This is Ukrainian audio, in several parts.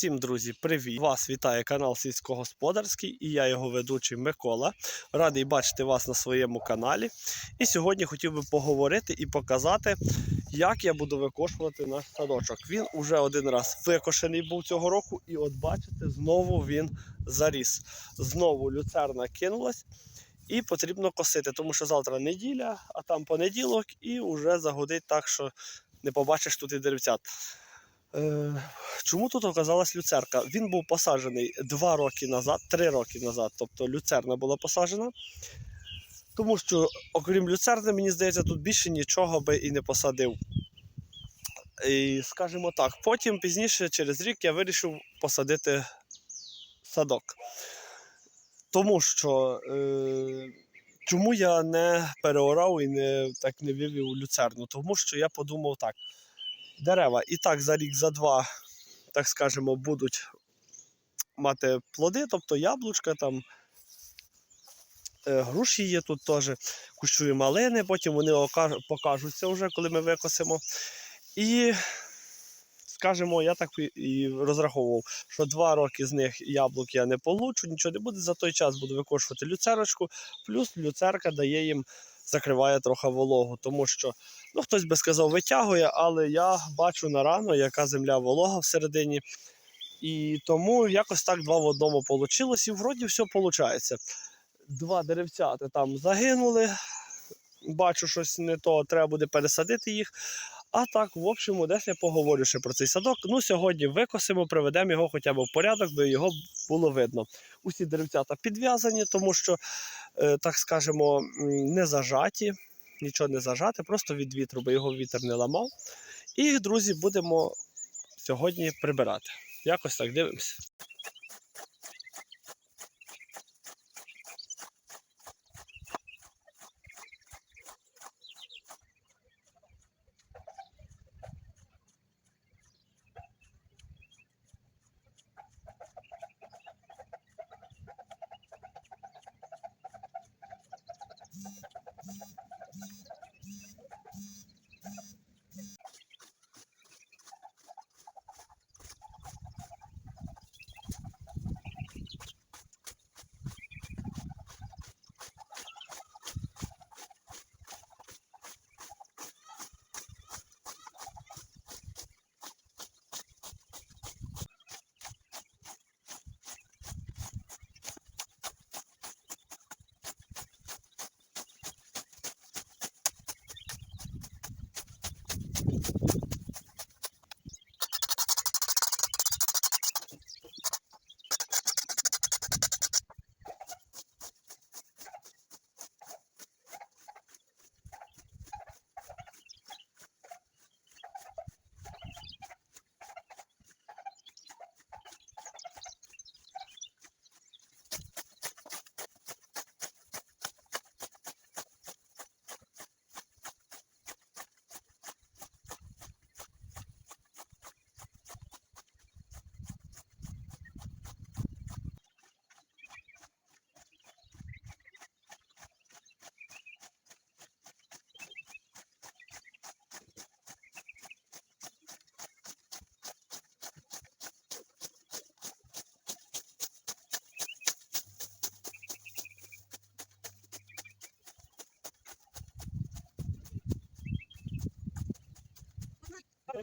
Всім, друзі, привіт! Вас вітає канал Сільськогосподарський і я його ведучий Микола. Радий бачити вас на своєму каналі. І сьогодні хотів би поговорити і показати, як я буду викошувати наш садочок. Він уже один раз викошений був цього року, і от бачите, знову він заріс. Знову люцерна кинулась. І потрібно косити, тому що завтра неділя, а там понеділок, і вже загодить так, що не побачиш тут і деревцят. Е, Чому тут оказалась люцерка? Він був посаджений 2 роки назад, 3 роки назад, тобто люцерна була посаджена. Тому що, окрім люцерни, мені здається, тут більше нічого би і не посадив. І скажімо так, потім пізніше, через рік, я вирішив посадити садок. Тому що е, чому я не переорав і не, так не вивів люцерну? Тому що я подумав так дерева і так за рік, за два, так скажемо, будуть мати плоди, тобто яблучка, там е, груші є тут теж, кущові малини, потім вони покажуться вже, коли ми викосимо. І, скажімо, я так і- розраховував, що два роки з них яблук я не получу, нічого не буде. За той час буду викошувати люцерочку, плюс люцерка дає їм, закриває трохи вологу, тому що Ну, хтось би сказав, витягує, але я бачу на рано, яка земля волога всередині. І тому якось так два в одному вийшло, і вроді все виходить. Два деревцята там загинули. Бачу, щось не то, треба буде пересадити їх. А так, в общому, десь я поговорю ще про цей садок. Ну, сьогодні викосимо, приведемо його хоча б в порядок, би його було видно. Усі деревцята підв'язані, тому що, так скажемо, не зажаті нічого не зажати, просто від вітру, бо його вітер не ламав. І, друзі, будемо сьогодні прибирати. Якось так дивимося.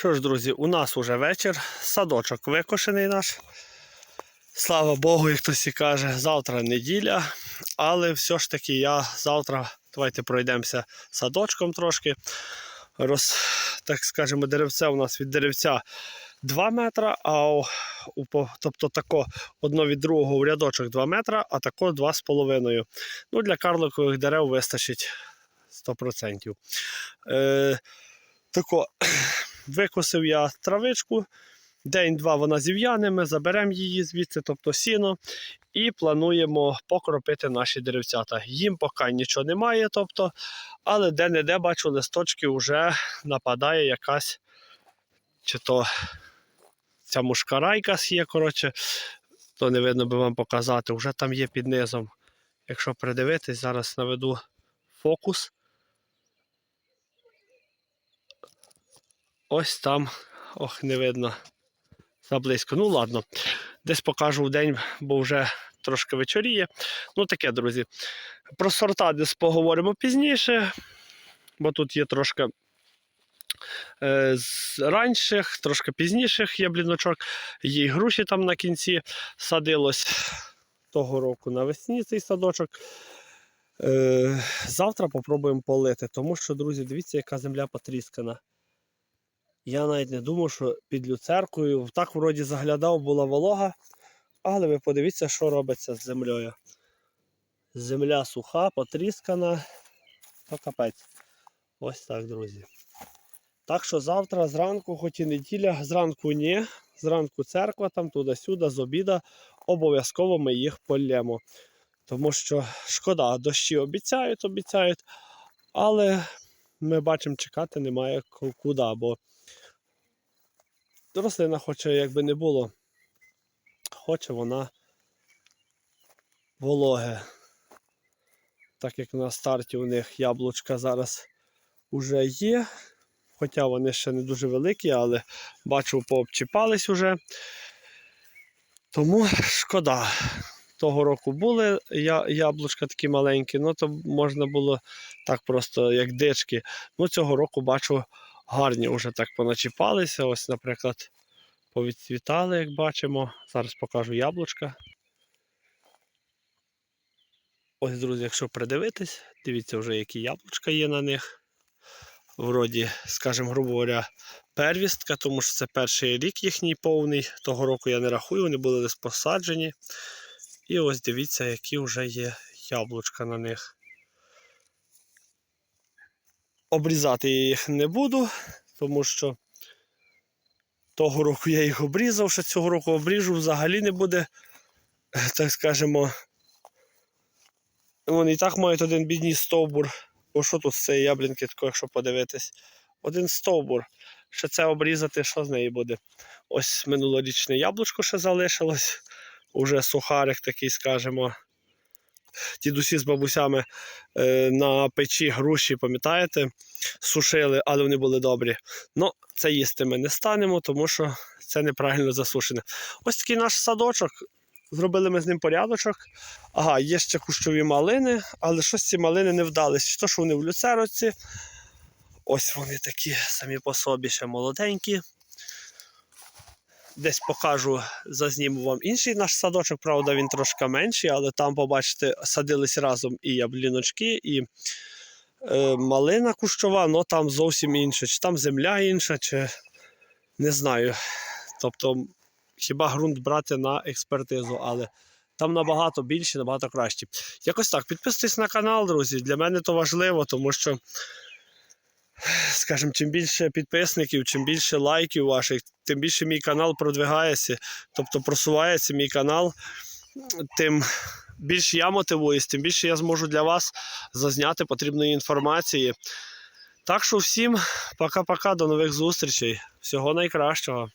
Що ж, друзі, у нас уже вечір, садочок викошений наш. Слава Богу, як хтось і каже, завтра неділя, але все ж таки я завтра, давайте пройдемося садочком трошки. Роз, так скажемо, деревце у нас від деревця 2 метра, а у, у, тобто тако одно від другого в рядочок 2 метра, а тако 2,5. Ну, для карликових дерев вистачить 100%. Е, тако, викосив я травичку. День-два вона зів'яне, ми заберемо її звідси, тобто сіно, і плануємо покропити наші деревцята. Їм поки нічого немає, тобто, але де-не-де бачу, листочки вже нападає якась, чи то ця мушкара якась є, коротше, то не видно би вам показати. Вже там є під низом. Якщо придивитись, зараз наведу фокус. Ось там, ох, не видно заблизько. Ну ладно, десь покажу в день, бо вже трошки вечоріє. Ну таке, друзі. Про сорта десь поговоримо пізніше, бо тут є трошки е, з ранших, трошки пізніших є бліночок. Є груші там на кінці садилось того року навесні цей садочок. Е, завтра попробуємо полити, тому що, друзі, дивіться, яка земля потріскана. Я навіть не думав, що під люцеркою так вроді заглядав, була волога. Але ви подивіться, що робиться з землею. Земля суха, потріскана. То капець. Ось так, друзі. Так що завтра зранку, хоч і неділя, зранку ні, зранку церква, там туди-сюди, з обіда, обов'язково ми їх полємо. Тому що шкода, дощі обіцяють, обіцяють, але ми бачимо, чекати немає куди, бо рослина хоче, якби не було, хоче вона вологе. Так як на старті у них яблучка зараз вже є. Хоча вони ще не дуже великі, але бачу, пообчіпались уже. Тому шкода. Того року були я, яблучка такі маленькі, ну то можна було так просто, як дички. Ну, цього року бачу, гарні вже так поначіпалися. Ось, наприклад, повідцвітали, як бачимо. Зараз покажу яблучка. Ось, друзі, якщо придивитись, дивіться вже, які яблучка є на них. Вроді, скажімо, грубо говоря, первістка, тому що це перший рік їхній повний. Того року я не рахую, вони були десь посаджені. І ось дивіться, які вже є яблучка на них. Обрізати я їх не буду, тому що того року я їх обрізав, що цього року обріжу взагалі не буде, так скажемо. Вони і так мають один бідний стовбур. Бо що тут з цієї яблінки, тако, якщо подивитись? Один стовбур. Ще це обрізати, що з неї буде? Ось минулорічне яблучко ще залишилось. Уже сухарик такий, скажімо. Дідусі з бабусями е, на печі груші, пам'ятаєте, сушили, але вони були добрі. Ну, це їсти ми не станемо, тому що це неправильно засушене. Ось такий наш садочок. Зробили ми з ним порядочок. Ага, є ще кущові малини, але щось ці малини не вдались. То, що вони в люцероці. Ось вони такі самі по собі ще молоденькі. Десь покажу, зазніму вам інший наш садочок, правда, він трошки менший, але там, побачите, садились разом і ябліночки, і е, малина кущова, але там зовсім інше. Чи там земля інша, чи не знаю. Тобто, хіба ґрунт брати на експертизу, але там набагато більше, набагато краще. Якось так, підписуйтесь на канал, друзі. Для мене то важливо, тому що, скажімо, чим більше підписників, чим більше лайків ваших, тим більше мій канал продвигається, тобто просувається мій канал, тим більше я мотивуюсь, тим більше я зможу для вас зазняти потрібної інформації. Так що всім пока-пока, до нових зустрічей. Всього найкращого.